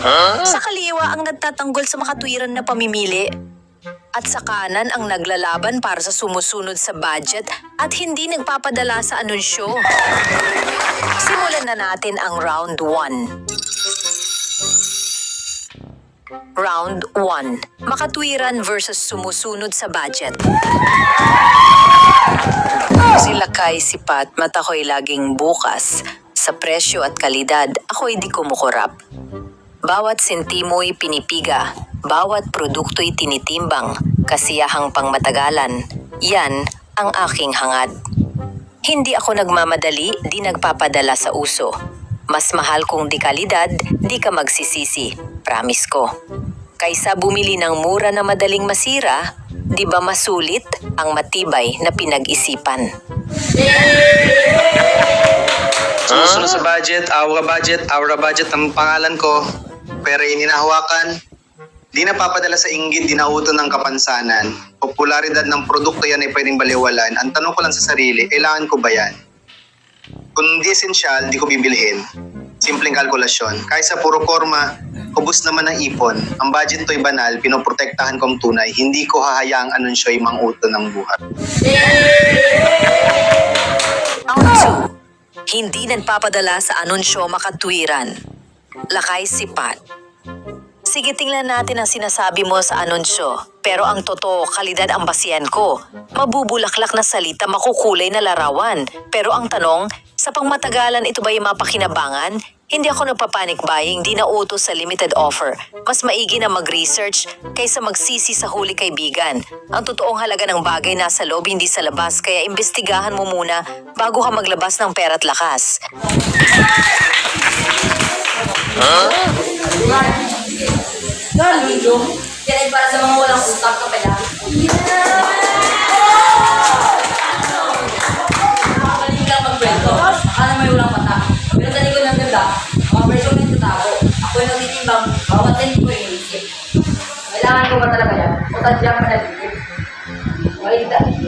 Sa kaliwa ang nagtatanggol sa makatwiran na pamimili. At sa kanan ang naglalaban para sa sumusunod sa budget at hindi nagpapadala sa anunsyo. Simulan na natin ang round 1. Round 1. Makatwiran versus sumusunod sa budget. Sila kay sipat, mata ko'y laging bukas. Sa presyo at kalidad, ako'y di kumukurap. Bawat sentimo'y pinipiga, bawat produkto'y tinitimbang, kasiyahang pangmatagalan. Yan ang aking hangad. Hindi ako nagmamadali, di nagpapadala sa uso. Mas mahal kung di kalidad, di ka magsisisi. Promise ko. Kaysa bumili ng mura na madaling masira, di ba masulit ang matibay na pinag-isipan? Sumusunod sa budget, Aura Budget, Aura Budget ang pangalan ko. Pero ininahawakan, di napapadala sa inggit, di nauto ng kapansanan. Popularidad ng produkto yan ay pwedeng baliwalan. Ang tanong ko lang sa sarili, kailangan ko ba yan? Kung di essential, di ko bibilhin. Simpleng kalkulasyon. Kaysa puro korma, ubus naman ng ipon. Ang budget to'y banal, pinoprotektahan kong tunay. Hindi ko hahayaang anunsyo'y manguto ng buhay. Round 2. Hindi nagpapadala sa anunsyo makatwiran. Lakay sipat. Sige tingnan natin ang sinasabi mo sa anunsyo. Pero ang totoo, kalidad ang basihan ko. Mabubulaklak na salita, makukulay na larawan. Pero ang tanong, sa pangmatagalan ito ba yung mapakinabangan? Hindi ako nagpapanik buying, di nautos sa limited offer. Mas maigi na mag-research kaysa magsisi sa huli kaibigan. Ang totoong halaga ng bagay nasa loob, hindi sa labas, kaya imbestigahan mo muna bago ka maglabas ng pera't lakas. Galing. Yan ay para sa mga walang utak na pala. Magkwento. Akala may walang mata. Pero tali ko ng ganda, mga presyo may tatago. Yung nagtitimbang, bawat din ko yung isip. Kailangan ko ba talaga yan? O tadya pa nag-isip? Wait, Wait,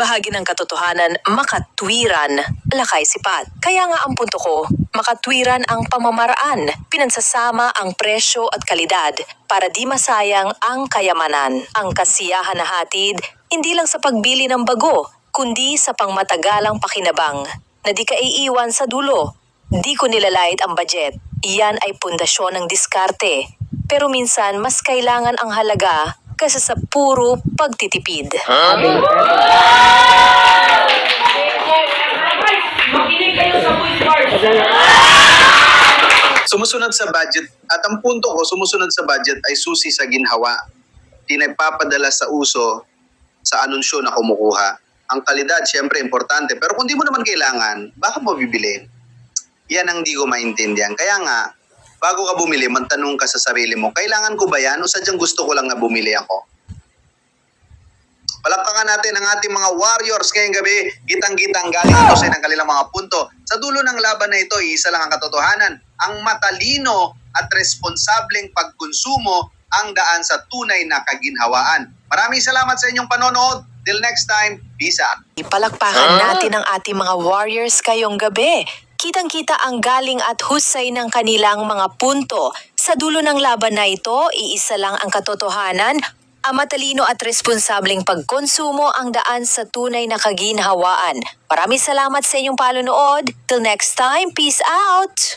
bahagi ng katotohanan, makatwiran, lakay sipat. Kaya nga ang punto ko, makatwiran ang pamamaraan, pinansasama ang presyo at kalidad para di masayang ang kayamanan. Ang kasiyahan na hatid, hindi lang sa pagbili ng bago, kundi sa pangmatagalang pakinabang na di ka iiwan sa dulo. Di ko nilalait ang budget. Iyan ay pundasyon ng diskarte. Pero minsan mas kailangan ang halaga kaysa sa puro pagtitipid. Bars. Sumusunod sa budget, at ang punto ko, sumusunod sa budget ay susi sa ginhawa. Di nagpapadala sa uso sa anunsyo na kumukuha. Ang kalidad, syempre, importante. Pero kung di mo naman kailangan, bakit mo bibili? Yan ang di ko maintindihan. Kaya nga, bago ka bumili, magtanong ka sa sarili mo, kailangan ko ba yan o sadyang gusto ko lang na bumili ako? Palakpakan natin ang ating mga warriors ngayong gabi. Kitang-kitang galing ito sa ng kanilang mga punto. Sa dulo ng laban na ito, isa lang ang katotohanan. Ang matalino at responsableng pagkonsumo ang daan sa tunay na kaginhawaan. Maraming salamat sa inyong panonood. Till next time, peace out. Ipalakpakan natin ang ating mga warriors kayong gabi. Kitang-kita ang galing at husay ng kanilang mga punto. Sa dulo ng laban na ito, iisa lang ang katotohanan. Ang matalino at responsableng pagkonsumo ang daan sa tunay na kaginhawaan. Maraming salamat sa inyong panunood. Till next time, peace out!